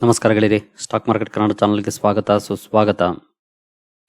ನಮಸ್ಕಾರ stock market Kannada ಚಾನಲ್ಗೆ ಸ್ವಾಗತ, ಸುಸ್ವಾಗತ.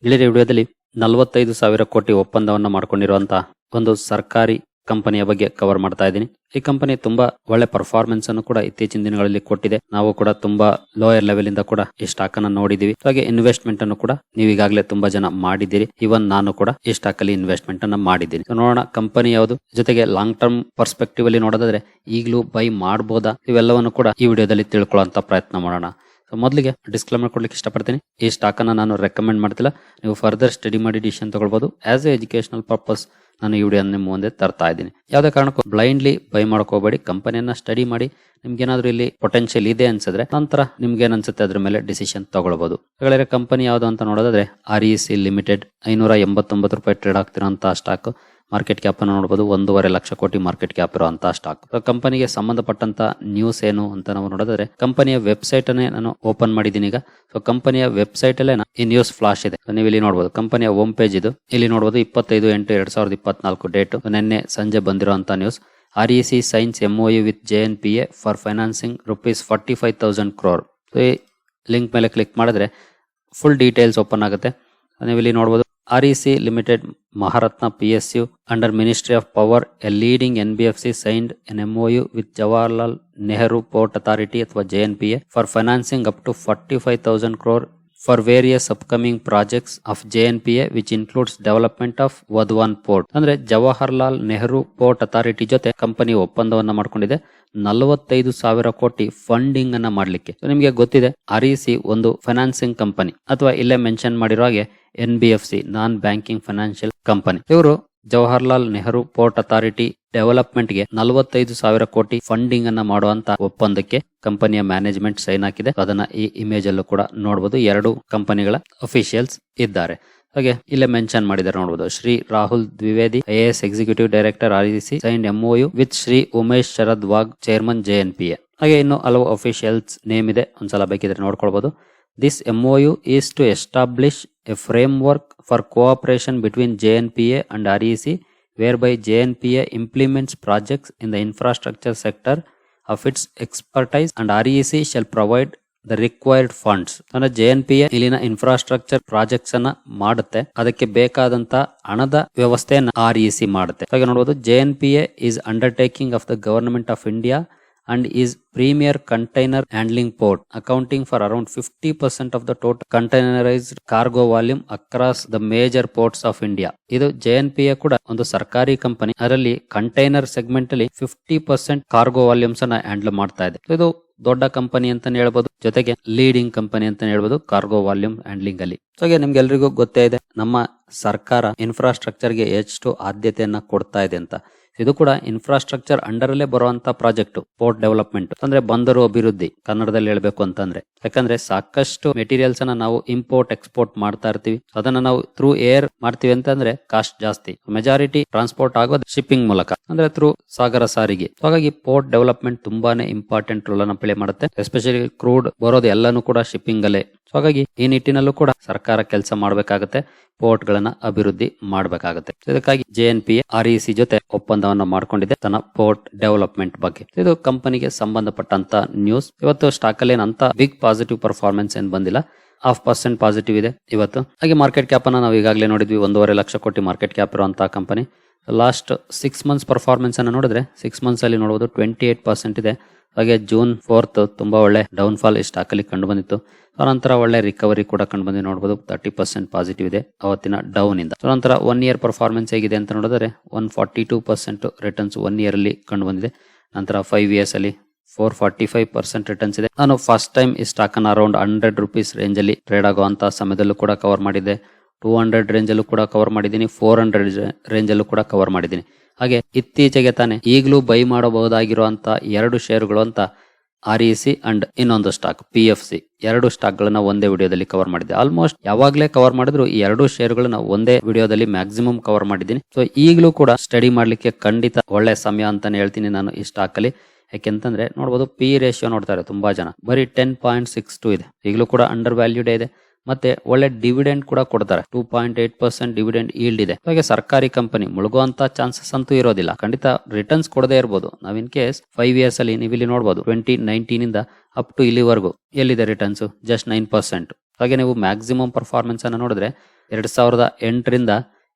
ಗೆಳೆಯರಿ ವಿಡಿಯೋದಲ್ಲಿ ನಲವತ್ತೈದು ಸಾವಿರ ಕೋಟಿ ಒಪ್ಪಂದವನ್ನು ಮಾಡಿಕೊಂಡಿರುವಂತಹ ಒಂದು ಸರ್ಕಾರಿ ಕಂಪನಿಯ ಬಗ್ಗೆ ಕವರ್ ಮಾಡ್ತಾ ಇದ್ದೀನಿ. ಈ ಕಂಪನಿ ತುಂಬಾ ಒಳ್ಳೆ ಪರ್ಫಾರ್ಮೆನ್ಸ್ ಅನ್ನು ಕೂಡ ಇತ್ತೀಚಿನ ದಿನಗಳಲ್ಲಿ ಕೊಟ್ಟಿದೆ. ನಾವು ಕೂಡ ತುಂಬಾ ಲೋಯರ್ ಲೆವೆಲ್ ಇಂದ ಕೂಡ ಈ ಸ್ಟಾಕ್ ಅನ್ನು ನೋಡಿದೀವಿ. ಹಾಗೆ ಇನ್ವೆಸ್ಟ್ಮೆಂಟ್ ಅನ್ನು ಕೂಡ ನೀವು ಈಗಾಗಲೇ ತುಂಬಾ ಜನ ಮಾಡಿದ್ದೀರಿ. ಇವನ್ ನಾನು ಕೂಡ ಈ ಸ್ಟಾಕ್ ಅಲ್ಲಿ ಇನ್ವೆಸ್ಟ್ಮೆಂಟ್ ಅನ್ನ ಮಾಡಿದ್ದೀನಿ. ನೋಡೋಣ ಕಂಪನಿ ಯಾವುದು. ಜೊತೆಗೆ ಲಾಂಗ್ ಟರ್ಮ್ ಪರ್ಸ್ಪೆಕ್ಟಿವ್ ಅಲ್ಲಿ ನೋಡೋದಾದ್ರೆ ಈಗಲೂ ಬೈ ಮಾಡಬಹುದಾ ಇವೆಲ್ಲವನ್ನು ಕೂಡ ಈ ವಿಡಿಯೋದಲ್ಲಿ ತಿಳ್ಕೊಳ್ಳುವಂತ ಪ್ರಯತ್ನ ಮಾಡೋಣ. ಸೊ ಮೊದಲಿಗೆ ಡಿಸ್ಕ್ಲೇಮರ್ ಕೊಡ್ಲಿಕ್ಕೆ ಇಷ್ಟಪಡ್ತೀನಿ. ಈ ಸ್ಟಾಕ್ ಅನ್ನ ನಾನು ರೆಕಮೆಂಡ್ ಮಾಡ್ತಿಲ್ಲ. ನೀವು ಫರ್ದರ್ ಸ್ಟಡಿ ಮಾಡಿ ಡಿಸಿಷನ್ ತಗೊಳ್ಬೋದು. ಆಸ್ ಎ ಎಜುಕೇಶನಲ್ ಪರ್ಪಸ್ ನಾನು ಈ ವಿಡಿಯೋ ನಿಮ್ಮ ಮುಂದೆ ತರ್ತಾ ಇದ್ದೀನಿ. ಯಾವುದೇ ಕಾರಣಕ್ಕೂ ಬ್ಲೈಂಡ್ಲಿ ಬೈ ಮಾಡ್ಕೋಬೇಡಿ ಕಂಪನಿಯನ್ನ ಸ್ಟಡಿ ಮಾಡಿ. ನಿಮ್ಗೆ ಏನಾದರೂ ಇಲ್ಲಿ ಪೊಟೆನ್ಷಿಯಲ್ ಇದೆ ಅನ್ಸಿದ್ರೆ, ನಂತರ ನಿಮ್ಗೆ ಅನ್ಸುತ್ತೆ ಅದ್ರ ಮೇಲೆ ಡಿಸಿಷನ್ ತಗೊಳ್ಬಹುದು ಹಾಗಾದ್ರೆ ಕಂಪನಿ ಯಾವುದು ಅಂತ ನೋಡೋದಾದ್ರೆ ಆರ್ ಇ ಸಿ ಲಿಮಿಟೆಡ್ ಐನೂರ ಎಂಬತ್ತೊಂಬತ್ತು ರೂಪಾಯಿ ಟ್ರೇಡ್ ಆಗ್ತಿರೋ ಸ್ಟಾಕ್ ಮಾರ್ಕೆಟ್ ಕ್ಯಾಪ್ ಅನ್ನು ನೋಡಬಹುದು ಒಂದೂವರೆ ಲಕ್ಷ ಕೋಟಿ ಮಾರ್ಕೆಟ್ ಕ್ಯಾಪ್ ಇರುವಂತಹ ಸ್ಟಾಕ್ ಕಂಪನಿಗೆ ಸಂಬಂಧಪಟ್ಟಂತ ನ್ಯೂಸ್ ಏನು ಅಂತ ನಾವು ನೋಡಿದ್ರೆ ಕಂಪನಿಯ ವೆಬ್ಸೈಟ್ ಅನ್ನೇ ನಾನು ಓಪನ್ ಮಾಡಿದ್ದೀನಿ ಈಗ. ಸೊ ಕಂಪನಿಯ ವೆಬ್ಸೈಟ್ ಅಲ್ಲೇ ಈ ನ್ಯೂಸ್ ಫ್ಲಾಶ್ ಇದೆ. ನೀವು ಇಲ್ಲಿ ನೋಡಬಹುದು ಕಂಪನಿಯ ಹೋಮ್ ಪೇಜ್ ಇದು. ಇಲ್ಲಿ ನೋಡಬಹುದು ಇಪ್ಪತ್ತೈದು ಎಂಟು ಎರಡ್ ಸಾವಿರದ ಇಪ್ಪತ್ನಾಲ್ಕು ಡೇಟ್ ನಿನ್ನೆ ಸಂಜೆ ಬಂದಿರುವಂತಹ news R E C signs MoU with J N P A for financing rupees forty five thousand crore ಈ ಲಿಂಕ್ ಮೇಲೆ ಕ್ಲಿಕ್ ಮಾಡಿದ್ರೆ ಫುಲ್ ಡೀಟೇಲ್ಸ್ ಓಪನ್ ಆಗುತ್ತೆ. ನೀವು ಇಲ್ಲಿ ನೋಡಬಹುದು R E C limited Maharatna P S U under ministry of power a leading N B F C signed an MoU with Jawaharlal Nehru port authority ಅಥವಾ J N P A for financing up for various upcoming projects of J N P A which includes development of Vadhavan port ಅಂದ್ರೆ Jawaharlal Nehru port authority ಜೊತೆ company ಒಪ್ಪಂದವನ್ನ ಮಾಡ್ಕೊಂಡಿದೆ. ನಲವತ್ತೈದು ಸಾವಿರ ಕೋಟಿ funding ಅನ್ನ ಮಾಡ್ಲಿಕ್ಕೆ. ನಿಮಗೆ ಗೊತ್ತಿದೆ ಆರ್ ಇ ಸಿ ಒಂದು ಫೈನಾನ್ಸಿಂಗ್ ಕಂಪನಿ ಅಥವಾ ಇಲ್ಲೇ ಮೆನ್ಷನ್ ಮಾಡಿರೋ ಹಾಗೆ N B F C non banking financial company ಇವರು ಜವಾಹರ್ಲಾಲ್ ನೆಹರು ಪೋರ್ಟ್ ಅಥಾರಿಟಿ ಡೆವಲಪ್ಮೆಂಟ್ಗೆ ನಲವತ್ತೈದು ಸಾವಿರ ಕೋಟಿ ಫಂಡಿಂಗ್ ಅನ್ನ ಮಾಡುವಂತ ಒಪ್ಪಂದಕ್ಕೆ ಕಂಪನಿಯ ಮ್ಯಾನೇಜ್ಮೆಂಟ್ ಸೈನ್ ಹಾಕಿದೆ. ಅದನ್ನ ಈ ಇಮೇಜ್ ಅಲ್ಲೂ ಕೂಡ ನೋಡಬಹುದು ಎರಡು ಕಂಪನಿಗಳ ಅಫಿಷಿಯಲ್ಸ್ ಇದ್ದಾರೆ. ಹಾಗೆ ಇಲ್ಲೇ ಮೆನ್ಷನ್ ಮಾಡಿದ್ದಾರೆ ನೋಡಬಹುದು Shri Rahul Dwivedi IAS as executive director, R E C sign MoU with Shri Umesh Sharad Wagh, chairman J N P A. ಹಾಗೆ ಇನ್ನು ಹಲವು ಅಫಿಷಿಯಲ್ಸ್ ನೇಮ್ ಇದೆ. ಒಂದ್ಸಲ ಬೇಕಿದ್ರೆ ನೋಡ್ಕೊಳ್ಬಹುದು this MoU is to establish a framework for cooperation between J N P A and R E C whereby JNPA implements projects in the infrastructure sector of its expertise and REC shall provide the required funds ಅಂದ್ರೆ J N P ಇಲ್ಲಿನ infrastructure projects ಅನ್ನ ಮಾಡುತ್ತೆ. ಅದಕ್ಕೆ ಬೇಕಾದಂತ ಹಣದ ವ್ಯವಸ್ಥೆಯನ್ನ R E C ಮಾಡುತ್ತೆ. ಹಾಗೆ ನೋಡಬಹುದು J N P A is undertaking of the government of India is premier container handling port accounting for around fifty percent of the total containerized cargo volume across the major ports of India ಇದು J N P ಕೂಡ ಒಂದು ಸರ್ಕಾರಿ company. ಅದರಲ್ಲಿ container segment ಅಲ್ಲಿ fifty percent cargo volumes ಅನ್ನ handle ಮಾಡ್ತಾ ಇದೆ. ಇದು ದೊಡ್ಡ ಕಂಪನಿ ಅಂತಾನೆ ಹೇಳ್ಬೋದು. ಜೊತೆಗೆ ಲೀಡಿಂಗ್ ಕಂಪನಿ ಅಂತಾನೆ ಹೇಳ್ಬೋದು ಕಾರ್ಗೋ ವಾಲ್ಯೂಮ್ ಹ್ಯಾಂಡ್ಲಿಂಗ್ ಅಲ್ಲಿ. ಸೊ ನಿಮ್ಗೆ ಎಲ್ರಿಗೂ ಗೊತ್ತೇ ಇದೆ, ನಮ್ಮ ಸರ್ಕಾರ ಇನ್ಫ್ರಾಸ್ಟ್ರಕ್ಚರ್ಗೆ ಎಷ್ಟು ಆದ್ಯತೆಯನ್ನ ಕೊಡ್ತಾ ಇದೆ ಅಂತ. ಇದು ಕೂಡ ಇನ್ಫ್ರಾಸ್ಟ್ರಕ್ಚರ್ ಅಂಡರ್ ಅಲ್ಲೇ ಬರುವಂತ ಪ್ರಾಜೆಕ್ಟ್ ಪೋರ್ಟ್ ಡೆವಲಪ್ಮೆಂಟ್ ಅಂದ್ರೆ ಬಂದರು ಅಭಿವೃದ್ಧಿ ಕನ್ನಡದಲ್ಲಿ ಹೇಳ್ಬೇಕು ಅಂತಂದ್ರೆ. ಯಾಕಂದ್ರೆ ಸಾಕಷ್ಟು ಮೆಟೀರಿಯಲ್ಸ್ ಅನ್ನ ನಾವು ಇಂಪೋರ್ಟ್ ಎಕ್ಸ್ಪೋರ್ಟ್ ಮಾಡ್ತಾ ಇರ್ತೀವಿ. ಅದನ್ನ ನಾವು ಥ್ರೂ ಏರ್ ಮಾಡ್ತೀವಿ ಅಂತಂದ್ರೆ ಕಾಸ್ಟ್ ಜಾಸ್ತಿ. ಮೆಜಾರಿಟಿ ಟ್ರಾನ್ಸ್ಪೋರ್ಟ್ ಆಗೋದು ಶಿಪ್ಪಿಂಗ್ ಮೂಲಕ. ಅಂದ್ರೆ ಥ್ರೂ ಸಾಗರ ಸಾರಿಗೆ. ಹಾಗಾಗಿ ಪೋರ್ಟ್ ಡೆವಲಪ್ಮೆಂಟ್ ತುಂಬಾನೇ ಇಂಪಾರ್ಟೆಂಟ್ ರೋಲ್ ಅನ್ನ ಪ್ಲೇ ಮಾಡುತ್ತೆ. ಎಸ್ಪೆಷಲಿ ಕ್ರೂಡ್ ಬರೋದು ಎಲ್ಲಾನು ಕೂಡ ಶಿಪ್ಪಿಂಗ್ ಅಲ್ಲೇ. ಹಾಗಾಗಿ ಈ ನಿಟ್ಟಿನಲ್ಲೂ ಕೂಡ ಸರ್ಕಾರ ಕೆಲಸ ಮಾಡಬೇಕಾಗುತ್ತೆ. ಪೋರ್ಟ್ ಗಳನ್ನ ಅಭಿವೃದ್ಧಿ ಮಾಡಬೇಕಾಗುತ್ತೆ. ಇದಕ್ಕಾಗಿ J N P R E C ಜೊತೆ ಒಪ್ಪಂದವನ್ನ ಮಾಡ್ಕೊಂಡಿದೆ ತನ್ನ ಪೋರ್ಟ್ ಡೆವಲಪ್ಮೆಂಟ್ ಬಗ್ಗೆ. ಇದು ಕಂಪನಿಗೆ ಸಂಬಂಧಪಟ್ಟಂತ ನ್ಯೂಸ್ ಇವತ್ತು ಸ್ಟಾಕ್ ಅಲ್ಲಿ ಏನಂತ ಬಿಗ್ ಪಾಸಿಟಿವ್ ಪರ್ಫಾರ್ಮೆನ್ಸ್ ಏನ್ ಬಂದಿಲ್ಲ. ಹಾಫ್ ಪರ್ಸೆಂಟ್ ಪಾಸಿಟಿವ್ ಇದೆ ಇವತ್ತು. ಹಾಗೆ ಮಾರ್ಕೆಟ್ ಕ್ಯಾಪ್ ಅನ್ನ ನಾವು ಈಗಾಗಲೇ ನೋಡಿದ್ವಿ, ಒಂದೂವರೆ ಲಕ್ಷ ಕೋಟಿ ಮಾರ್ಕೆಟ್ ಕ್ಯಾಪ್ ಇರುವಂತಹ company last six months performance ಅನ್ನು ನೋಡಿದ್ರೆ ಸಿಕ್ಸ್ ಮಂತ್ಸ್ ಅಲ್ಲಿ ನೋಡಬಹುದು ಟ್ವೆಂಟಿ ಏಟ್ ಪರ್ಸೆಂಟ್ ಇದೆ. ಹಾಗೆ ಜೂನ್ ಫೋರ್ತ್ ತುಂಬಾ ಒಳ್ಳೆ ಡೌನ್ ಫಾಲ್ ಈ ಸ್ಟಾಕ್ ಅಲ್ಲಿ ಕಂಡು ಬಂದಿತ್ತು ನಂತರ ಒಳ್ಳೆ ರಿಕವರಿ ಕೂಡ ಕಂಡು ಬಂದಿ ನೋಡಬಹುದು ತರ್ಟಿ ಪರ್ಸೆಂಟ್ ಪಾಸಿಟಿವ್ ಇದೆ ಅವತ್ತಿನ ಡೌನ್ ಇಂದ. ನಂತರ ಒನ್ ಇಯರ್ ಪರ್ಫಾರ್ಮೆನ್ಸ್ ಹೇಗಿದೆ ಅಂತ ನೋಡಿದ್ರೆ one forty two percent returns one year ಅಲ್ಲಿ ಕಂಡು ಬಂದಿದೆ ನಂತರ ಫೈವ್ ಇಯರ್ಸ್ ಅಲ್ಲಿ four forty five percent returns ಇದೆ. ನಾನು ಫಸ್ಟ್ ಟೈಮ್ ಈ ಸ್ಟಾಕ್ ಅನ್ನು ಅರೌಂಡ್ ಹಂಡ್ರೆಡ್ ರುಪೀಸ್ ರೇಂಜ್ ಅಲ್ಲಿ ಟ್ರೇಡ್ ಆಗುವಂತಹ ಸಮಯದಲ್ಲೂ ಕೂಡ ಕವರ್ ಮಾಡಿದೆ ಟೂ ಹಂಡ್ರೆಡ್ ರೇಂಜ್ ಅಲ್ಲೂ ಕೂಡ ಕವರ್ ಮಾಡಿದ್ದೀನಿ. ಫೋರ್ ಹಂಡ್ರೆಡ್ ರೇಂಜ್ ಅಲ್ಲೂ ಕೂಡ ಕವರ್ ಮಾಡಿದ್ದೀನಿ. ಹಾಗೆ ಇತ್ತೀಚೆಗೆ ತಾನೆ ಈಗಲೂ ಬೈ ಮಾಡಬಹುದಾಗಿರುವಂಥ ಎರಡು ಷೇರುಗಳು ಅಂತ ಆರ್ ಇ ಸಿ ಅಂಡ್ ಇನ್ನೊಂದು ಸ್ಟಾಕ್ ಪಿ ಎಫ್ ಸಿ ಎರಡು ಸ್ಟಾಕ್ ಗಳನ್ನ ಒಂದೇ ವಿಡಿಯೋದಲ್ಲಿ ಕವರ್ ಮಾಡಿದ್ದೆ. ಆಲ್ಮೋಸ್ಟ್ ಯಾವಾಗಲೇ ಕವರ್ ಮಾಡಿದ್ರು ಈ ಎರಡು ಶೇರ್ಗಳನ್ನ ಒಂದೇ ವಿಡಿಯೋದಲ್ಲಿ ಮ್ಯಾಕ್ಸಿಮಮ್ ಕವರ್ ಮಾಡಿದ್ದೀನಿ. ಸೊ ಈಗಲೂ ಕೂಡ ಸ್ಟಡಿ ಮಾಡಲಿಕ್ಕೆ ಖಂಡಿತ ಒಳ್ಳೆ ಸಮಯ ಅಂತಾನೆ ಹೇಳ್ತೀನಿ ನಾನು ಈ ಸ್ಟಾಕ್ ಅಲ್ಲಿ. ಯಾಕೆಂತಂದ್ರೆ ನೋಡ್ಬೋದು ಪಿ ರೇಷಿಯೋ ನೋಡ್ತಾರೆ ತುಂಬಾ ಜನ. ಬರೀ ಟೆನ್ ಪಾಯಿಂಟ್ ಸಿಕ್ಸ್ ಟು ಇದೆ. ಈಗಲೂ ಕೂಡ ಅಂಡರ್ ವ್ಯಾಲ್ಯೂಡೇ ಇದೆ. ಮತ್ತೆ ಒಳ್ಳೆ ಡಿವಿಡೆಂಡ್ ಕೂಡ ಕೊಡ್ತಾರೆ. Two point eight percent dividend yield ಇದೆ. ಹಾಗೆ ಸರ್ಕಾರಿ ಕಂಪನಿ ಮುಳುಗುವಂತ ಚಾನ್ಸಸ್ ಅಂತೂ ಇರೋದಿಲ್ಲ. ಖಂಡಿತ ರಿಟರ್ನ್ಸ್ ಕೊಡದೇ ಇರಬಹುದು ನಾವ್ ಇನ್ ಕೇಸ್ ಫೈವ್ ಇಯರ್ಸ್ ಅಲ್ಲಿ ನೀವು ಇಲ್ಲಿ ನೋಡಬಹುದು ಟ್ವೆಂಟಿ ನೈನ್ಟೀನ್ ಇಂದ ಅಪ್ ಟು ಇಲ್ಲಿವರೆಗೂ ಎಲ್ಲಿದೆ ರಿಟರ್ನ್ಸ್ ಜಸ್ಟ್ ನೈನ್ ಪರ್ಸೆಂಟ್ ಹಾಗೆ ನೀವು ಮ್ಯಾಕ್ಸಿಮಮ್ ಪರ್ಫಾರ್ಮೆನ್ಸ್ ಅನ್ನು ನೋಡಿದ್ರೆ ಎರಡ್ ಸಾವಿರದ ಎಂಟರಿಂದ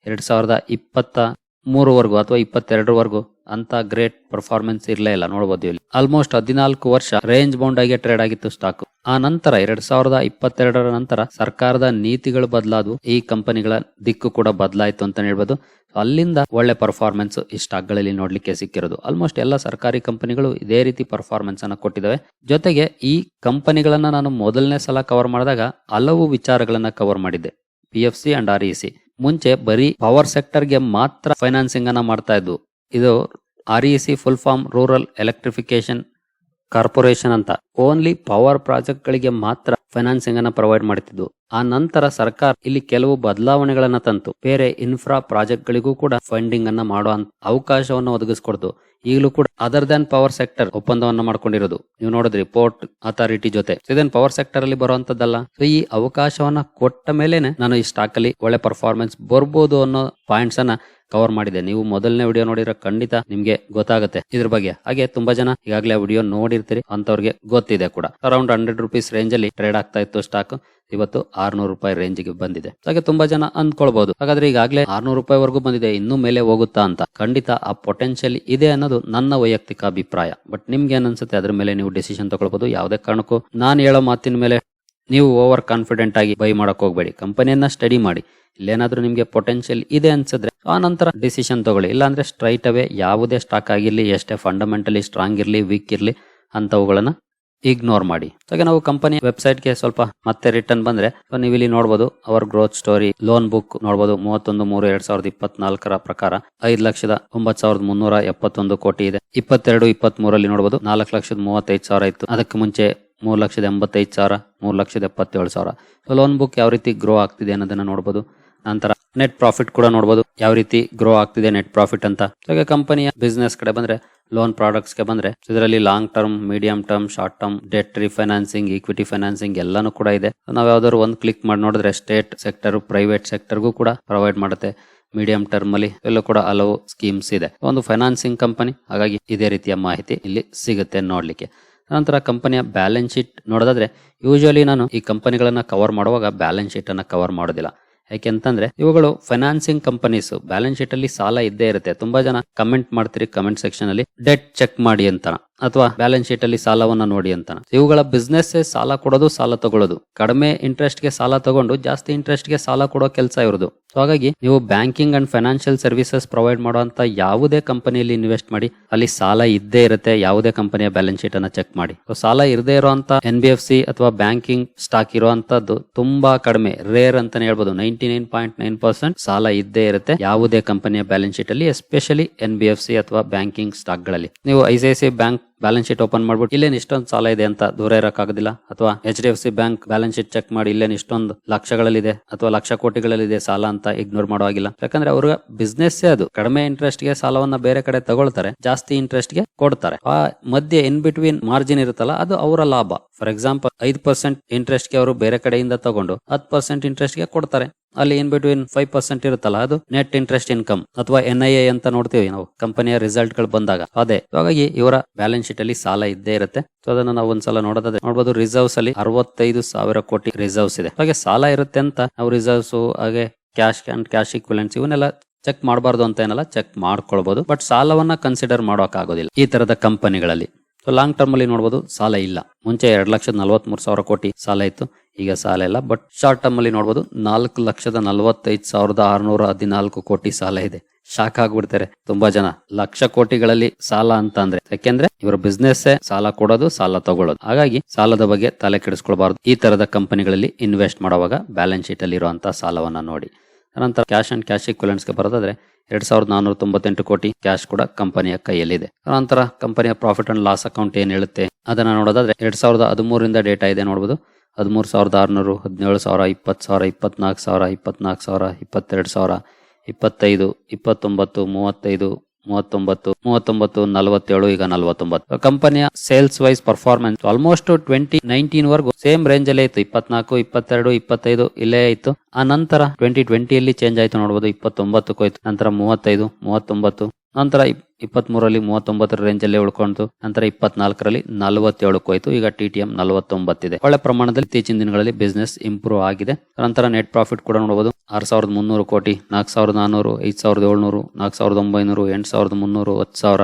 ಎರಡ್ ಸಾವಿರದ ಇಪ್ಪತ್ತ ಮೂರವರೆಗೂ ಅಥವಾ ಇಪ್ಪತ್ತೆರಡರವರೆಗೂ ಅಂತ ಗ್ರೇಟ್ ಪರ್ಫಾರ್ಮೆನ್ಸ್ ಇರಲೇ ಇಲ್ಲ ನೋಡಬಹುದು ಇಲ್ಲಿ. ಆಲ್ಮೋಸ್ಟ್ ಹದಿನಾಲ್ಕು ವರ್ಷ ರೇಂಜ್ ಬೌಂಡ್ ಆಗಿ ಟ್ರೇಡ್ ಆಗಿತ್ತು ಸ್ಟಾಕ್ ಆ ನಂತರ ಎರಡ್ ಸಾವಿರದ ಇಪ್ಪತ್ತೆರಡರ ನಂತರ ಸರ್ಕಾರದ ನೀತಿಗಳು ಬದಲಾದವು. ಈ ಕಂಪನಿಗಳ ದಿಕ್ಕು ಕೂಡ ಬದಲಾಯಿತು ಅಂತ ಹೇಳ್ಬೋದು. ಅಲ್ಲಿಂದ ಒಳ್ಳೆ ಪರ್ಫಾರ್ಮೆನ್ಸ್ ಈ ಸ್ಟಾಕ್ಗಳಲ್ಲಿ ನೋಡ್ಲಿಕ್ಕೆ ಸಿಕ್ಕಿರೋದು. ಆಲ್ಮೋಸ್ಟ್ ಎಲ್ಲ ಸರ್ಕಾರಿ ಕಂಪನಿಗಳು ಇದೇ ರೀತಿ ಪರ್ಫಾರ್ಮೆನ್ಸ್ ಅನ್ನ ಕೊಟ್ಟಿದ್ದಾವೆ ಜೊತೆಗೆ ಈ ಕಂಪನಿಗಳನ್ನ ನಾನು ಮೊದಲನೇ ಸಲ ಕವರ್ ಮಾಡಿದಾಗ ಹಲವು ವಿಚಾರಗಳನ್ನ ಕವರ್ ಮಾಡಿದ್ದೆ. P F C and R E C ಮುಂಚೆ ಬರೀ ಪವರ್ ಸೆಕ್ಟರ್ಗೆ ಮಾತ್ರ ಫೈನಾನ್ಸಿಂಗ್ ಅನ್ನ ಮಾಡ್ತಾ ಇದ್ವು. ಇದು R E C full form rural electrification corporation ಅಂತ. ಓನ್ಲಿ ಪವರ್ ಪ್ರಾಜೆಕ್ಟ್ ಗಳಿಗೆ ಮಾತ್ರ ಫೈನಾನ್ಸಿಂಗ್ ಅನ್ನ ಪ್ರೊವೈಡ್ ಮಾಡ್ತಿದ್ವು. ಆ ನಂತರ ಸರ್ಕಾರ ಇಲ್ಲಿ ಕೆಲವು ಬದಲಾವಣೆಗಳನ್ನ ತಂತು. ಬೇರೆ ಇನ್ಫ್ರಾ ಪ್ರಾಜೆಕ್ಟ್ ಗಳಿಗೂ ಕೂಡ ಫಂಡಿಂಗ್ ಅನ್ನ ಮಾಡುವ ಅವಕಾಶವನ್ನು ಒದಗಿಸ್ಕೊಡ್ತು. ಈಗಲೂ ಕೂಡ ಅದರ್ ದನ್ ಪವರ್ ಸೆಕ್ಟರ್ ಒಪ್ಪಂದವನ್ನ ಮಾಡ್ಕೊಂಡಿರೋದು. ನೀವು ನೋಡಿದ್ರಿ ಪೋರ್ಟ್ ಅಥಾರಿಟಿ ಜೊತೆ. ಇದನ್ ಪವರ್ ಸೆಕ್ಟರ್ ಅಲ್ಲಿ ಬರುವಂತದ್ದಲ್ಲ ಸೊ ಈ ಅವಕಾಶವನ್ನ ಕೊಟ್ಟ ಮೇಲೆನೆ ನಾನು ಈ ಸ್ಟಾಕ್ ಅಲ್ಲಿ ಒಳ್ಳೆ ಪರ್ಫಾರ್ಮೆನ್ಸ್ ಬರ್ಬೋದು ಅನ್ನೋ ಪಾಯಿಂಟ್ಸ್ ಅನ್ನ ಕವರ್ ಮಾಡಿದೆ. ನೀವು ಮೊದಲನೇ ವಿಡಿಯೋ ನೋಡಿರೋ ಖಂಡಿತ ನಿಮ್ಗೆ ಗೊತ್ತಾಗುತ್ತೆ. ಇದ್ರ ಬಗ್ಗೆ. ಹಾಗೆ ತುಂಬಾ ಜನ ಈಗಾಗಲೇ ವಿಡಿಯೋ ನೋಡಿರ್ತೀರಿ ಅಂತವ್ರಿಗೆ ಗೊತ್ತಿದೆ ಕೂಡ. ಅರೌಂಡ್ ಹಂಡ್ರೆಡ್ ರುಪೀಸ್ ರೇಂಜ್ ಅಲ್ಲಿ ಟ್ರೇಡ್ ಆಗ್ತಾ ಇತ್ತು ಸ್ಟಾಕ್ ಇವತ್ತು ಆರ್ನೂರು ರೂಪಾಯಿ ರೇಂಜ್ಗೆ ಬಂದಿದೆ. ಹಾಗೆ ತುಂಬಾ ಜನ ಅಂದ್ಕೊಳ್ಬಹುದು. ಹಾಗಾದ್ರೆ ಈಗಾಗಲೇ ಆರ್ನೂರು ರೂಪಾಯಿ ವರೆಗೂ ಬಂದಿದೆ, ಇನ್ನು ಮೇಲೆ ಹೋಗುತ್ತಾ ಅಂತ. ಖಂಡಿತ ಆ ಪೊಟೆನ್ಶಿಯಲ್ ಇದೆ ಅನ್ನೋದು ನನ್ನ ವೈಯಕ್ತಿಕ ಅಭಿಪ್ರಾಯ. ಬಟ್ ನಿಮ್ಗೆ ಏನ್ ಅನ್ಸುತ್ತೆ ಅದ್ರ ಮೇಲೆ ನೀವು ಡಿಸಿಷನ್ ತಗೊಳ್ಬಹುದು. ಯಾವುದೇ ಕಾರಣಕ್ಕೂ ನಾನು ಹೇಳೋ ಮಾತಿನ ಮೇಲೆ ನೀವು ಓವರ್ ಕಾನ್ಫಿಡೆಂಟ್ ಆಗಿ ಬೈ ಮಾಡಕ್ ಹೋಗ್ಬೇಡಿ. ಕಂಪನಿಯನ್ನ ಸ್ಟಡಿ ಮಾಡಿ. ಇಲ್ಲೇನಾದ್ರೂ ನಿಮ್ಗೆ ಪೊಟೆನ್ಶಿಯಲ್ ಇದೆ ಅನ್ಸಿದ್ರೆ ಆ ನಂತರ ಡಿಸಿಷನ್ ತಗೊಳ್ಳಿ. ಇಲ್ಲಾಂದ್ರೆ ಸ್ಟ್ರೈಟ್ ಅವೇ ಯಾವುದೇ ಸ್ಟಾಕ್ ಆಗಿರ್ಲಿ, ಎಷ್ಟೇ ಫಂಡಮೆಂಟಲಿ ಸ್ಟ್ರಾಂಗ್ ಇರ್ಲಿ ವೀಕ್ ಇರ್ಲಿ ಅಂತವುಗಳನ್ನ ಇಗ್ನೋರ್ ಮಾಡಿ. ಹಾಗೆ ನಾವು ಕಂಪನಿ ವೆಬ್ಸೈಟ್ಗೆ ಸ್ವಲ್ಪ ಮತ್ತೆ ರಿಟರ್ನ್ ಬಂದ್ರೆ ನೀವು ಇಲ್ಲಿ ನೋಡಬಹುದು our growth story, loan book ನೋಡಬಹುದು ಮೂವತ್ತೊಂದು, ಮೂರು, ಎರಡ್ ಸಾವಿರದ ಇಪ್ಪತ್ನಾಲ್ಕರ ಪ್ರಕಾರ ಐದು ಲಕ್ಷದ ಒಂಬತ್ ಸಾವಿರದ ಮುನ್ನೂರ ಎಪ್ಪತ್ತೊಂದು ಕೋಟಿ ಇದೆ. ಇಪ್ಪತ್ತೆರಡು ಇಪ್ಪತ್ತ್ ಮೂರಲ್ಲಿ ನೋಡಬಹುದು ನಾಲ್ಕು ಲಕ್ಷದ ಮೂವತ್ತೈದು ಸಾವಿರ ಇತ್ತು. ಅದಕ್ಕೆ ಮುಂಚೆ ಮೂರು ಲಕ್ಷದ ಎಂಬತ್ತೈದು ಸಾವಿರ, ಮೂರು ಲಕ್ಷದ ಎಪ್ಪತ್ತೇಳು ಸಾವಿರ. ಸೊ ಲೋನ್ ಬುಕ್ ಯಾವ ರೀತಿ ಗ್ರೋ ಆಗ್ತಿದೆ ಅನ್ನೋದನ್ನ ನೋಡಬಹುದು ನಂತರ ನೆಟ್ ಪ್ರಾಫಿಟ್ ಕೂಡ ನೋಡಬಹುದು ಯಾವ ರೀತಿ ಗ್ರೋ ಆಗ್ತಿದೆ ನೆಟ್ ಪ್ರಾಫಿಟ್ ಅಂತ. ಹಾಗೆ ಕಂಪನಿಯ ಬಿಸ್ನೆಸ್ ಕಡೆ ಬಂದ್ರೆ ಲೋನ್ ಪ್ರಾಡಕ್ಟ್ಸ್ಗೆ ಬಂದ್ರೆ, ಇದರಲ್ಲಿ long term medium term short term debt refinancing equity financing ಎಲ್ಲಾನು ಕೂಡ ಇದೆ. ನಾವು ಯಾವ್ದಾದ್ರು ಒಂದು ಕ್ಲಿಕ್ ಮಾಡಿ ನೋಡಿದ್ರೆ ಸ್ಟೇಟ್ ಸೆಕ್ಟರ್ ಪ್ರೈವೇಟ್ ಸೆಕ್ಟರ್ಗೂ ಕೂಡ ಪ್ರೊವೈಡ್ ಮಾಡುತ್ತೆ. ಮೀಡಿಯಂ ಟರ್ಮ್ ಅಲ್ಲಿ ಎಲ್ಲೂ ಕೂಡ ಹಲವು ಸ್ಕೀಮ್ಸ್ ಇದೆ. ಒಂದು ಫೈನಾನ್ಸಿಂಗ್ ಕಂಪನಿ ಹಾಗಾಗಿ ಇದೇ ರೀತಿಯ ಮಾಹಿತಿ ಇಲ್ಲಿ ಸಿಗುತ್ತೆ ನೋಡ್ಲಿಕ್ಕೆ. ನಂತರ ಕಂಪನಿಯ ಬ್ಯಾಲೆನ್ಸ್ ಶೀಟ್ ನೋಡೋದಾದ್ರೆ ಯೂಶುವಲಿ ನಾನು ಈ ಕಂಪನಿಗಳನ್ನ ಕವರ್ ಮಾಡುವಾಗ ಬ್ಯಾಲೆನ್ಸ್ ಶೀಟ್ ಅನ್ನ ಕವರ್ ಮಾಡೋದಿಲ್ಲ. ಯಾಕೆಂತಂದ್ರೆ ಇವುಗಳು ಫೈನಾನ್ಸಿಂಗ್ ಕಂಪನೀಸ್ ಬ್ಯಾಲೆನ್ಸ್ ಶೀಟ್ ಅಲ್ಲಿ ಸಾಲ ಇದ್ದೇ ಇರುತ್ತೆ. ತುಂಬಾ ಜನ ಕಮೆಂಟ್ ಮಾಡ್ತೀರಿ ಕಮೆಂಟ್ ಸೆಕ್ಷನ್ ಅಲ್ಲಿ. ಡೆಟ್ ಚೆಕ್ ಮಾಡಿ ಅಂತ. ಅಥವಾ ಬ್ಯಾಲೆನ್ಸ್ ಶೀಟ್ ಅಲ್ಲಿ ಸಾಲವನ್ನ ನೋಡಿ ಅಂತ ಇವುಗಳ ಬಿಸ್ನೆಸ್ ಸಾಲ ಕೊಡೋದು, ಸಾಲ ತಗೊಳ್ಳೋದು. ಕಡಿಮೆ ಇಂಟ್ರೆಸ್ಟ್ಗೆ ಸಾಲ ತಗೊಂಡು ಜಾಸ್ತಿ ಇಂಟ್ರೆಸ್ಟ್ಗೆ ಸಾಲ ಕೊಡೋ ಕೆಲಸ ಇರೋದು ಸೊ ಹಾಗಾಗಿ ನೀವು banking and financial services provide ಮಾಡುವಂತ ಯಾವುದೇ ಕಂಪನಿಯಲ್ಲಿ ಇನ್ವೆಸ್ಟ್ ಮಾಡಿ, ಅಲ್ಲಿ ಸಾಲ ಇದ್ದೇ ಇರುತ್ತೆ, ಯಾವುದೇ ಕಂಪನಿಯ ಬ್ಯಾಲೆನ್ಸ್ ಶೀಟ್ ಅನ್ನ ಚೆಕ್ ಮಾಡಿ. ಸಾಲ ಇರದೇ ಇರುವಂತ ಎನ್ ಬಿ ಎಫ್ ಸಿ ಅಥವಾ ಬ್ಯಾಂಕಿಂಗ್ ಸ್ಟಾಕ್ ಇರುವಂತದ್ದು ತುಂಬಾ ಕಡಿಮೆ ರೇರ್ ಅಂತಾನೆ ಹೇಳ್ಬೋದು. Ninety nine point nine percent ಸಾಲ ಇದ್ದೇ ಇರುತ್ತೆ, ಯಾವುದೇ ಕಂಪನಿಯ ಬ್ಯಾಲೆನ್ಸ್ ಶೀಟ್ ಅಲ್ಲಿ ಎಸ್ಪೆಷಲಿ ಎನ್ ಬಿ ಸಿ ಅಥವಾ ಬ್ಯಾಂಕಿಂಗ್ ಸ್ಟಾಕ್ಗಳಲ್ಲಿ. ನೀವು I C I C bank balance sheet open ಮಾಡ್ಬಿಟ್ಟು ಇಲ್ಲೇನು ಇಷ್ಟೊಂದು ಸಾಲ ಇದೆ ಅಂತ ದೂರ ಇರೋಕ್ಕಾಗೋದಿಲ್ಲ? ಅಥವಾ H D F C bank balance sheet check ಮಾಡಿ ಇಲ್ಲೇನು ಇಷ್ಟೊಂದು ಲಕ್ಷಗಳಲ್ಲಿದೆ ಅಥವಾ ಲಕ್ಷ ಕೋಟಿಗಳಲ್ಲಿದೆ ಸಾಲ ಅಂತ ಇಗ್ನೋರ್ ಮಾಡೋ ಆಗಿಲ್ಲ ಯಾಕಂದ್ರೆ ಅವ್ರ ಬಿಸ್ನೆಸ್ ಅದು. ಕಡಿಮೆ ಇಂಟ್ರೆಸ್ಟ್ಗೆ ಸಾಲವನ್ನ ಬೇರೆ ಕಡೆ ತಗೊಳ್ತಾರೆ, ಜಾಸ್ತಿ ಇಂಟ್ರೆಸ್ಟ್ಗೆ ಕೊಡ್ತಾರೆ. ಆ ಮಧ್ಯೆ ಇನ್ ಬಿಟ್ವೀನ್ ಮಾರ್ಜಿನ್ ಇರುತ್ತಲ್ಲ, ಅದು ಅವರ ಲಾಭ. ಫಾರ್ ಎಕ್ಸಾಂಪಲ್ ಐದು ಪರ್ಸೆಂಟ್ ಇಂಟ್ರೆಸ್ಟ್ಗೆ ಅವರು ಬೇರೆ ಕಡೆಯಿಂದ ತಗೊಂಡು ಹತ್ತು ಪರ್ಸೆಂಟ್ ಇಂಟ್ರೆಸ್ಟ್ಗೆ ಕೊಡ್ತಾರೆ. ಅಲ್ಲಿ ಇನ್ ಬಿಟ್ವೀನ್ ಫೈವ್ ಪರ್ಸೆಂಟ್ ಇರುತ್ತಲ್ಲ, ಅದು ನೆಟ್ ಇಂಟ್ರೆಸ್ಟ್ ಇನ್ಕಮ್ ಅಥವಾ ಎನ್ ಐ ಎ ಅಂತ ನೋಡ್ತೀವಿ ನಾವು ಕಂಪನಿಯ ರಿಸಲ್ಟ್ಗಳು ಬಂದಾಗ. ಅದೇ ಹಾಗಾಗಿ ಇವರ ಬ್ಯಾಲೆನ್ಸ್ ಶೀಟ್ ಅಲ್ಲಿ ಸಾಲ ಇದ್ದೇ ಇರುತ್ತೆ. ಸೊ ಅದನ್ನ ನಾವು ಒಂದ್ಸಲ ನೋಡೋದಾದ್ರೆ ನೋಡಬಹುದು ರಿಸರ್ವ್ಸ್ ಅಲ್ಲಿ ಅರವತ್ತೈದು ಸಾವಿರ ಕೋಟಿ ರಿಸರ್ವ್ಸ್ ಇದೆ. ಹಾಗೆ ಸಾಲ ಇರುತ್ತೆ ಅಂತ ನಾವು ರಿಸರ್ವ್ಸ್ ಹಾಗೆ ಕ್ಯಾಶ್ ಅಂಡ್ ಕ್ಯಾಶ್ ಇಕ್ವಿಲೆನ್ಸ್ ಇವನ್ನೆಲ್ಲ ಚೆಕ್ ಮಾಡಬಾರ್ದು ಅಂತ ಏನಲ್ಲ ಚೆಕ್ ಮಾಡ್ಕೊಳ್ಬಹುದು ಬಟ್ ಸಾಲವನ್ನ ಕನ್ಸಿಡರ್ ಮಾಡೋಕ್ಕಾಗೋದಿಲ್ಲ ಈ ತರದ ಕಂಪನಿಗಳಲ್ಲಿ ಲಾಂಗ್ ಟರ್ಮ್ ಅಲ್ಲಿ ನೋಡಬಹುದು ಸಾಲ ಇಲ್ಲ. ಮುಂಚೆ ಎರಡ್ ಲಕ್ಷದ ನಲವತ್ತ್ ಮೂರು ಸಾವಿರ ಕೋಟಿ ಸಾಲ ಇತ್ತು. ಈಗ ಸಾಲ ಇಲ್ಲ. ಬಟ್ ಶಾರ್ಟ್ ಟರ್ಮ್ ಅಲ್ಲಿ ನೋಡಬಹುದು ನಾಲ್ಕು ಲಕ್ಷದ ನಲವತ್ತೈದು ಸಾವಿರದ ಆರುನೂರ ಹದಿನಾಲ್ಕು ಕೋಟಿ ಸಾಲ ಇದೆ. ಶಾಕ್ ಆಗ್ಬಿಡ್ತಾರೆ ತುಂಬಾ ಜನ. ಲಕ್ಷ ಕೋಟಿಗಳಲ್ಲಿ ಸಾಲ ಅಂತ ಅಂದ್ರೆ, ಯಾಕೆಂದ್ರೆ ಇವರ ಬಿಸ್ನೆಸ್ ಸಾಲ ಕೊಡೋದು, ಸಾಲ ತಗೊಳ್ಳೋದು. ಹಾಗಾಗಿ ಸಾಲದ ಬಗ್ಗೆ ತಲೆ ಕೆಡಿಸ್ಕೊಳ್ಬಾರ್ದು. ಈ ತರದ ಕಂಪನಿಗಳಲ್ಲಿ ಇನ್ವೆಸ್ಟ್ ಮಾಡುವಾಗ ಬ್ಯಾಲೆನ್ಸ್ ಶೀಟ್ ಅಲ್ಲಿ ಇರುವಂತಹ ಸಾಲವನ್ನ ನೋಡಿ. ನಂತರ ಕ್ಯಾಶ್ ಅಂಡ್ ಕ್ಯಾಶ್ ಇಕ್ವಲೆನ್ಸ್ಗೆ ಬರೋದಾದ್ರೆ ಎರಡ್ ಸಾವಿರದ ನಾನೂರ ತೊಂಬತ್ತೆಂಟು ಕೋಟಿ ಕ್ಯಾಶ್ ಕೂಡ ಕಂಪನಿಯ ಕೈಯಲ್ಲಿದೆ. ನಂತರ ಕಂಪನಿಯ ಪ್ರಾಫಿಟ್ ಅಂಡ್ ಲಾಸ್ ಅಕೌಂಟ್ ಏನ್ ಹೇಳುತ್ತೆ? ಅದನ್ನ ನೋಡೋದಾದ್ರೆ ಎರಡ್ ಸಾವಿರದ ಹದಿಮೂರಿಂದ ಡೇಟಾ ಇದೆ ನೋಡಬಹುದು ಹದಿಮೂರು ಸಾವಿರದ ಆರುನೂರು, ಹದಿನೇಳು ಸಾವಿರ, ಇಪ್ಪತ್ತು ಸಾವಿರ, ಇಪ್ಪತ್ನಾಲ್ಕು ಸಾವಿರ ಇಪ್ಪತ್ನಾಲ್ಕು ಸಾವಿರ, ಇಪ್ಪತ್ತೆರಡು ಸಾವಿರ, ಇಪ್ಪತ್ತೈದು, ಇಪ್ಪತ್ತೊಂಬತ್ತು, ಮೂವತ್ತೈದು ಮೂವತ್ತೊಂಬತ್ತು ಮೂವತ್ತೊಂಬತ್ತು, ನಲವತ್ತೇಳು, ಈಗ ನಲವತ್ತೊಂಬತ್ತು. ಕಂಪನಿಯ sales wise performance almost twenty nineteen ವರ್ಗೂ same range ಅಲ್ಲೇ ಇತ್ತು. ಇಪ್ಪತ್ನಾಲ್ಕು, ಇಪ್ಪತ್ತೆರಡು, ಇಪ್ಪತ್ತೈದು ಇಲ್ಲೇ ಇತ್ತು. ಆ ನಂತರ ಟ್ವೆಂಟಿ ಟ್ವೆಂಟಿಯಲ್ಲಿ ಚೇಂಜ್ ಆಯ್ತು ನೋಡಬಹುದು ಇಪ್ಪತ್ತೊಂಬತ್ತು ಹೋಯ್ತು. ನಂತರ ಮೂವತ್ತೈದು, ಮೂವತ್ತೊಂಬತ್ತು, ನಂತರ ಇಪ್ಪತ್ಮೂರರಲ್ಲಿ ಮೂವತ್ತೊಂಬತ್ತರ ರೇಂಜ್ ಅಲ್ಲಿ ಉಳ್ಕೊಂಡು ನಂತರ ಇಪ್ಪತ್ನಾಲ್ಕರಲ್ಲಿ ನಲವತ್ತೇಳಕ್ಕೆ ಹೋಯಿತು ಈಗ ಟಿ ಟಿ ಎಂ ನಲವತ್ತೊಂಬತ್ತಿದೆ. ಒಳ್ಳೆ ಪ್ರಮಾಣದಲ್ಲಿ ಇತ್ತೀಚಿನ ದಿನಗಳಲ್ಲಿ ಬಿಸ್ನೆಸ್ ಇಂಪ್ರೂವ್ ಆಗಿದೆ. ನಂತರ ನೆಟ್ ಪ್ರಾಫಿಟ್ ಕೂಡ ನೋಡಬಹುದು ಆರ್ ಸಾವಿರದ ಮುನ್ನೂರು ಕೋಟಿ ನಾಲ್ಕು ಸಾವಿರದ ನಾನ್ನೂರು ಐದು ಸಾವಿರದ ಏಳ್ನೂರು ನಾಲ್ಕು ಸಾವಿರದ ಒಂಬೈನೂರು ಎಂಟು ಸಾವಿರದ ಮುನ್ನೂರು ಹತ್ತು ಸಾವಿರ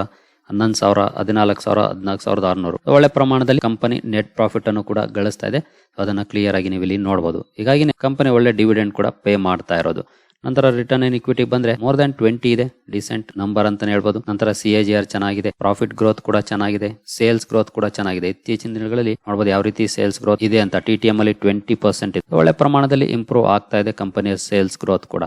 ಹನ್ನೊಂದು ಸಾವಿರ ಹದಿನಾಲ್ಕು ಸಾವಿರ ಹದಿನಾಲ್ಕು ಸಾವಿರದ ಆರುನೂರು. ಒಳ್ಳೆ ಪ್ರಮಾಣದಲ್ಲಿ ಕಂಪನಿ ನೆಟ್ ಪ್ರಾಫಿಟ್ ಅನ್ನು ಕೂಡ ಗಳಿಸ್ತಾ ಇದೆ. ಅದನ್ನ ಕ್ಲಿಯರ್ ಆಗಿ ನೀವು ಇಲ್ಲಿ ನೋಡಬಹುದು ಹೀಗಾಗಿ ಕಂಪನಿ ಒಳ್ಳೆ ಡಿವಿಡೆಂಡ್ ಕೂಡ ಪೇ ಮಾಡ್ತಾ ಇರೋದು. ನಂತರ ರಿಟರ್ನ್ ಇನ್ ಇಕ್ವಿಟಿ ಬಂದ್ರೆ ಮೋರ್ ದನ್ ಟ್ವೆಂಟಿ ಇದೆ. ಡಿಸೆಂಟ್ ನಂಬರ್ ಅಂತಾನೆ ಹೇಳ್ಬೋದು. ನಂತರ ಸಿ ಎ ಜಿ ಆರ್ ಚೆನ್ನಾಗಿದೆ. ಪ್ರಾಫಿಟ್ ಗ್ರೋತ್ ಕೂಡ ಚೆನ್ನಾಗಿದೆ. ಸೇಲ್ಸ್ ಗ್ರೋತ್ ಕೂಡ ಚೆನ್ನಾಗಿದೆ. ಇತ್ತೀಚಿನ ದಿನಗಳಲ್ಲಿ ನೋಡಬಹುದು ಯಾವ ರೀತಿ ಸೇಲ್ಸ್ ಗ್ರೋತ್ ಇದೆ ಅಂತ. ಟಿ ಟಿ ಅಲ್ಲಿ ಟ್ವೆಂಟಿ ಪರ್ಸೆಂಟ್ ಇದೆ. ಒಳ್ಳೆ ಪ್ರಮಾಣದಲ್ಲಿ ಇಂಪ್ರೂವ್ ಆಗ್ತಾ ಇದೆ ಕಂಪನಿಯ ಸೇಲ್ಸ್ ಗ್ರೋತ್ ಕೂಡ.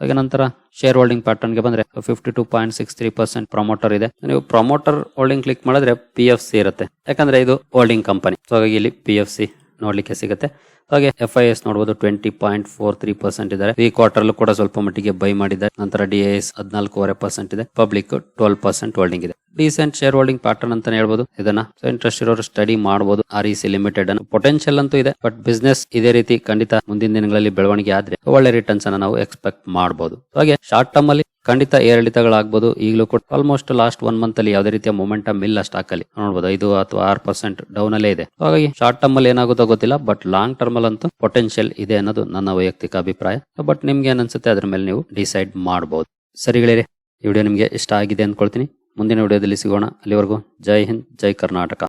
ಹಾಗೆ ನಂತರ ಶೇರ್ ಹೋಲ್ಡಿಂಗ್ ಪ್ಯಾಟರ್ನ್ಗೆ ಬಂದ್ರೆ fifty two point six three percent promoter ಇದೆ. ನೀವು ಪ್ರಮೋಟರ್ ಹೋಲ್ಡಿಂಗ್ ಕ್ಲಿಕ್ ಮಾಡಿದ್ರೆ ಪಿ ಎಫ್ ಸಿ ಇರುತ್ತೆ. ಯಾಕಂದ್ರೆ ಇದು ಹೋಲ್ಡಿಂಗ್ ಕಂಪನಿ ಸೊ ಹಾಗಾಗಿ ಇಲ್ಲಿ ಪಿ ಎಫ್ ಸಿ ನೋಡ್ಲಿಕ್ಕೆ ಸಿಗುತ್ತೆ. ಹಾಗೆ ಎಫ್ ಐ ಎಸ್ ನೋಡಬಹುದು twenty point four three percent ಇದ್ದಾರೆ. ಈ ಕ್ವಾರ್ಟರ್ ಕೂಡ ಸ್ವಲ್ಪ ಮಟ್ಟಿಗೆ ಬೈ ಮಾಡಿದ್ದಾರೆ. ನಂತರ ಡಿ ಎಸ್ ಹದಿನಾಲ್ಕೂವರೆ ಪರ್ಸೆಂಟ್ ಇದೆ. ಪಬ್ಲಿಕ್ ಟ್ವೆಲ್ ಪರ್ಸೆಂಟ್ ಹೋಲ್ಡಿಂಗ್ ಇದೆ. ರೀಸೆಂಟ್ ಶೇರ್ ಹೋಲ್ಡಿಂಗ್ ಪ್ಯಾಟರ್ನ್ ಅಂತಾನೆ ಹೇಳ್ಬೋದು ಇದನ್ನ. ಸೊ ಇಂಟ್ರೆಸ್ಟ್ ಇರೋರು ಸ್ಟಡಿ ಮಾಡಬಹುದು ಆರ್ ಇ ಸಿ ಲಿಮಿಟೆಡ್ ಅನ್ನು. ಪೊಟೆನ್ಶಿಯಲ್ ಅಂತೂ ಇದೆ. ಬಟ್ ಬಿಸ್ನೆಸ್ ಇದೇ ರೀತಿ ಖಂಡಿತ ಮುಂದಿನ ದಿನಗಳಲ್ಲಿ ಬೆಳವಣಿಗೆ ಆದ್ರೆ ಒಳ್ಳೆ ರಿಟರ್ನ್ಸ್ ಅನ್ನ ನಾವು ಎಕ್ಸ್ಪೆಕ್ಟ್ ಮಾಡಬಹುದು ಹಾಗೆ ಶಾರ್ಟ್ ಟರ್ಮ್ ಅಲ್ಲಿ ಖಂಡಿತ ಏರಿಳಿತಗಳಾಗ್ಬೋದು ಈಗಲೂ ಕೂಡ ಆಲ್ಮೋಸ್ಟ್ ಲಾಸ್ಟ್ ಒನ್ ಮಂತ್ ಅಲ್ಲಿ ಯಾವುದೇ ರೀತಿಯ ಮೊಮೆಂಟಮ್ ಇಲ್ಲ ಸ್ಟಾಕ್ ಅಲ್ಲಿ. ನೋಡಬಹುದು ಐದು ಅಥವಾ ಆರು ಪರ್ಸೆಂಟ್ ಡೌನ್ ಅಲ್ಲೇ ಇದೆ. ಹಾಗಾಗಿ ಶಾರ್ಟ್ ಟರ್ಮ್ ಅಲ್ಲಿ ಏನಾಗುತ್ತೋ ಗೊತ್ತಿಲ್ಲ ಬಟ್ ಲಾಂಗ್ ಟರ್ಮ್ ಅಲ್ಲಿ ಅಂತೂ ಪೊಟೆನ್ಶಿಯಲ್ ಇದೆ ಅನ್ನೋದು ನನ್ನ ವೈಯಕ್ತಿಕ ಅಭಿಪ್ರಾಯ. ಬಟ್ ನಿಮ್ಗೆ ಏನ್ ಅನ್ಸುತ್ತೆ, ಅದ್ರ ಮೇಲೆ ನೀವು ಡಿಸೈಡ್ ಮಾಡಬಹುದು ಸರಿಗಳಿರಿ ವಿಡಿಯೋ ನಿಮಗೆ ಇಷ್ಟ ಆಗಿದೆ ಅಂದ್ಕೊಳ್ತೀನಿ ಮುಂದಿನ ವಿಡಿಯೋದಲ್ಲಿ ಸಿಗೋಣ. ಅಲ್ಲಿವರೆಗೂ ಜೈ ಹಿಂದ್, ಜೈ ಕರ್ನಾಟಕ.